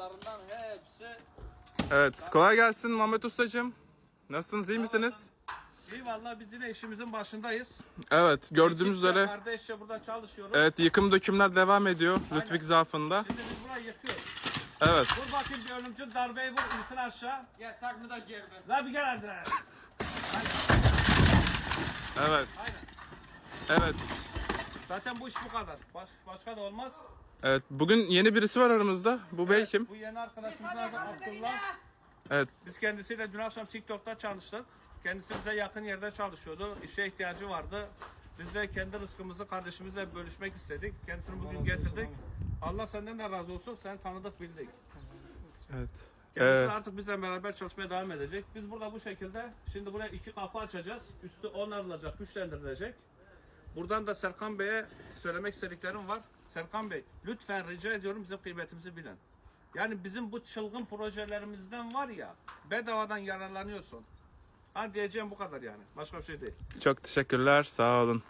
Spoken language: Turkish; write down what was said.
arabalarından hepsi Evet. Kolay gelsin Muhammed Ustacığım. Nasılsınız? iyi misiniz? iyi valla biz yine işimizin başındayız. Evet. Gördüğümüz Ekipçe, üzere Kardeşçe burada çalışıyoruz. evet yıkım dökümler devam ediyor Lütfik Zafı'nda. Şimdi biz burayı yıkıyoruz. Evet. Vur bakayım bir ölümcül darbeyi vur insin aşağı. Ya saklı da girme. La bir gel hadi. Evet. Aynen. Evet. Zaten bu iş bu kadar. Baş, başka da olmaz. Evet. Bugün yeni birisi var aramızda. Bu bey kim? Bu yeni arkadaşımızın adı Abdullah. Evet. Biz kendisiyle dün akşam TikTok'ta çalıştık. Kendisi bize yakın yerde çalışıyordu. İşe ihtiyacı vardı. Biz de kendi rızkımızı kardeşimizle bölüşmek istedik. Kendisini bugün getirdik. Allah senden de razı olsun. Seni tanıdık bildik. Evet. Kendisi Ee, artık bizle beraber çalışmaya devam edecek. Biz burada bu şekilde şimdi buraya iki kapı açacağız. Üstü onarılacak, güçlendirilecek. Buradan da Serkan Bey'e söylemek istediklerim var. Serkan Bey lütfen rica ediyorum bizim kıymetimizi bilin. Yani bizim bu çılgın projelerimizden var ya bedavadan yararlanıyorsun. Ha diyeceğim bu kadar yani. Başka bir şey değil. Çok teşekkürler. Sağ olun.